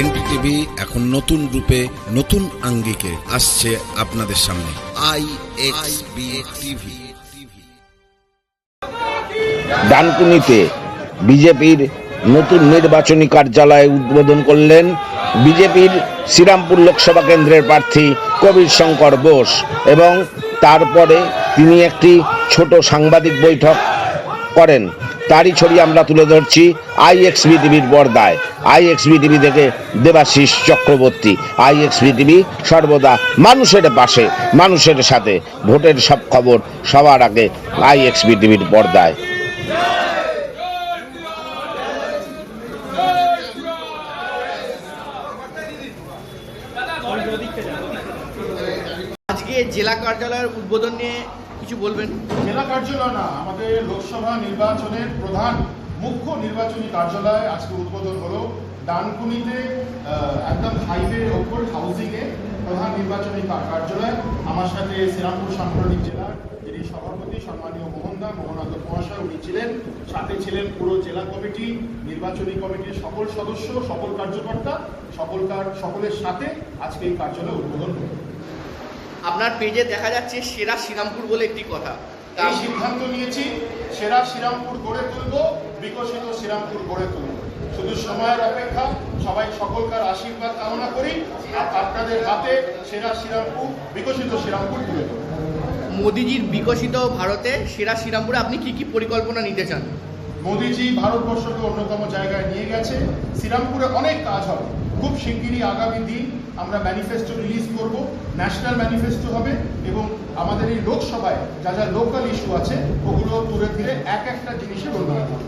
NDTV এখন নতুন রূপে নতুন আঙ্গিকে আসছে আপনাদের সামনে। I X B TV. ডানকুনিতে বিজেপির নতুন নির্বাচনী কার্যালয় উদ্বোধন করলেন বিজেপির শ্রীরামপুর লোকসভা কেন্দ্রের প্রার্থী কবির শঙ্কর বোস এবং তারপরে তিনি একটি ছোট সাংবাদিক বৈঠক করেন। তারই ছবি আমরা তুলে ধরছি আইএক্সবি টিভির পর্দায়। আইএক্সবি টিভি থেকে দেবাশিস চক্রবর্তী। আইএক্সবি টিভি সর্বদা মানুষের পাশে, মানুষের সাথে। ভোটের সব খবর সবার আগে আইএক্সবি টিভির পর্দায়। আজকে জেলা কার্যালয়ের উদ্বোধন নিয়ে কিছু বলবেন? জেলা কার্যালয় না, আমাদের লোকসভা নির্বাচনের প্রধান মুখ্য নির্বাচনী কার্যালয় আজকে উদ্বোধন হলো। ডানকুনিতে একদম হাইওয়ের ওপর হাউজিংয়ে প্রধান নির্বাচনী কার্যালয়। আমার সাথে শ্রীরামপুর সাংগঠনিক জেলার যিনি সভাপতি সম্মানীয় মোহনদা মোহনাদ মহাশয়, উনি ছিলেন। সাথে ছিলেন পুরো জেলা কমিটি, নির্বাচনী কমিটির সকল সদস্য, সকল কার্যকর্তা সকল সকলের সাথে আজকে এই কার্যালয় উদ্বোধন হলো। আপনার পেজে দেখা যাচ্ছে সেরা শ্রীরামপুর বলে একটি কথা। এই সিদ্ধান্ত নিয়েছি সেরা শ্রীরামপুর গড়ে তুলবো বিকশিত শ্রীরামপুর গড়ে তুলবো। শুধু সময়ের অপেক্ষা সবাই সকলকার আশীর্বাদ কামনা করি আপনাদের হাতে সেরা শ্রীরামপুর বিকশিত শ্রীরামপুর তুলে দেবো মোদিজির বিকশিত ভারতে সেরা শ্রীরামপুরে আপনি কি কি পরিকল্পনা নিতে চান? মোদিজি ভারতবর্ষকে অন্যতম জায়গায় নিয়ে গেছে। শ্রীরামপুরে অনেক কাজ হবে। খুব শিগগিরই আগামী দিন আমরা ম্যানিফেস্টো রিলিজ করব। ন্যাশনাল ম্যানিফেস্টো হবে এবং আমাদের এই লোকসভায় যা যা লোকাল ইস্যু আছে, ওগুলো তুলে ধীরে এক একটা জিনিসের উন্নয়ন হবে